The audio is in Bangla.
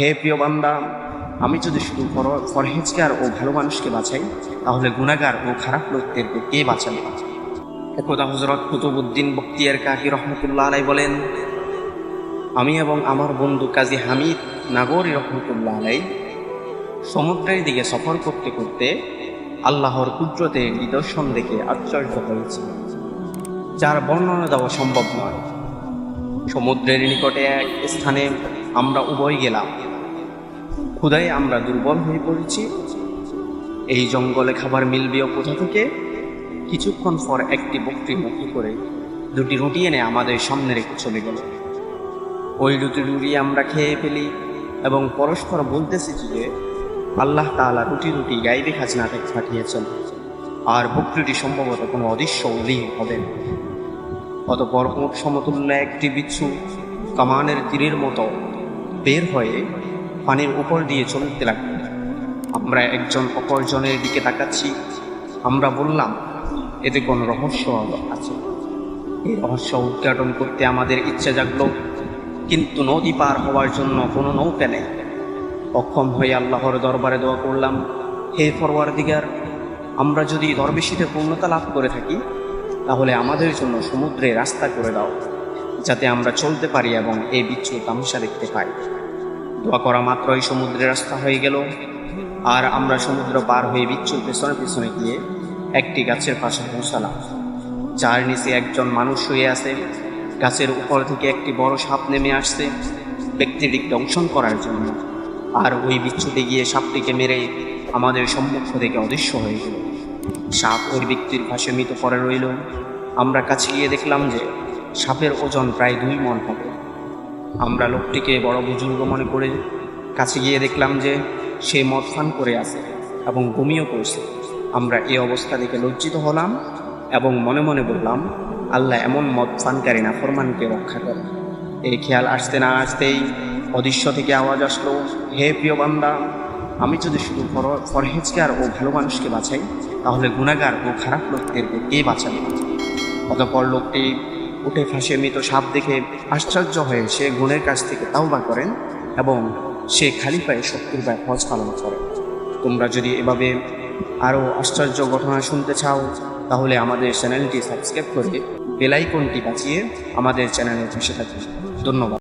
হে প্রিয় বান্দা, আমি যদি শুধু ফরহেজগার ও ভালো মানুষকে বাঁচাই, তাহলে গুণাগার ও খারাপ লোকদেরকে কে বাঁচাবে? একদা হজরত কুতুবুদ্দিন বক্তিয়ার কাকি রহমতুল্লাহ আলাই বলেন, আমি এবং আমার বন্ধু কাজী হামিদ নাগরী রহমতুল্লাহ আলাই সমুদ্রের দিকে সফর করতে করতে আল্লাহর কুদরতে নিদর্শন দেখে আশ্চর্য হয়েছি, যার বর্ণনা দেওয়া সম্ভব নয়। সমুদ্রের নিকটে এক স্থানে আমরা উভয় গেলাম। ক্ষুদায় আমরা দুর্বল হয়ে পড়েছি। এই জঙ্গলে খাবার মিলবেও কোথা থেকে? কিছুক্ষণ পর একটি বকরি মুখে করে দুটি রুটি এনে আমাদের সামনে রেখে চলে গেল। ওই রুটি রুটি আমরা খেয়ে ফেলি এবং পরস্পর বলতেছি যে, আল্লাহ তাআলা রুটি রুটি গাইবে খাজনা থেকে পাঠিয়েছেন। আর বকরিটি সম্ভবত কোনো অদৃশ্য উলি হবেন অতপর উট সমতুল্য একটি বিচ্ছু কামানের তীরের মতো বের হয়ে পানির উপর দিয়ে চলতে লাগল। আমরা একজন অপরজনের দিকে তাকাচ্ছি। আমরা বললাম, এতে কোনো রহস্য আছে। এই রহস্য উদ্ঘাটন করতে আমাদের ইচ্ছা জাগলো। কিন্তু নদী পার হওয়ার জন্য কোনো নৌকা নেই। অক্ষম হয়ে আল্লাহর দরবারে দোয়া করলাম, হে ফরওয়ার দিগার আমরা যদি দরবেশিতে পূর্ণতা লাভ করে থাকি, তাহলে আমাদের জন্য সমুদ্রে রাস্তা করে দাও, যাতে আমরা চলতে পারি এবং এই বিচ্ছু তামসা দেখতে পাই। দোয়া করা মাত্রই সমুদ্রে রাস্তা হয়ে গেল। আর আমরা সমুদ্র পার হয়ে বিচ্ছুর পেছনে পেছনে গিয়ে একটি গাছের পাশে পৌঁছালাম। যার নিচে একজন মানুষ শুয়ে আছে। গাছের উপর থেকে একটি বড় সাপ নেমে আসছে। ব্যক্তিটি দংশন করার জন্য। আর ওই বিচ্ছুটি গিয়ে সাপটিকে মেরে আমাদের সম্মুখ থেকে অদৃশ্য হয়ে গেল। সাপ ওই ব্যক্তির পাশে মৃত পড়ে রইল। আমরা কাছে গিয়ে দেখলাম যে সাপের ওজন প্রায় দুই মন হবে। আমরা লোকটিকে বড় বুজুর্গ মনে করে কাছে গিয়ে দেখলাম যে সে মদ করে আছে এবং বমিও করছে। আমরা এই অবস্থা দেখে লজ্জিত হলাম এবং মনে মনে বললাম, আল্লাহ এমন মদ ফানকারী না ফরমানকে রক্ষা করে এই খেয়াল আসতে না আসতেই অদৃশ্য থেকে আওয়াজ আসলো, হে প্রিয় বান্দা, আমি যদি শুধু ফর- ফরহেজগার ও ভালো মানুষকে বাঁচাই, তাহলে গুণাগার ও খারাপ লোকদেরকে কে বাঁচাবে? অতপর লোকটি উঠে ফাঁসে মৃত সাপ দেখে আশ্চর্য হয়ে সে গুণের কাছ থেকে তাওবা করেন এবং সে খালি পায়ে শক্তির পায়ে হজ পালন করে তোমরা যদি এভাবে আরও আশ্চর্য ঘটনা শুনতে চাও, তাহলে আমাদের চ্যানেলটি সাবস্ক্রাইব করে বেলাইকনটি বাঁচিয়ে আমাদের চ্যানেলে পাশে থাকবে ধন্যবাদ।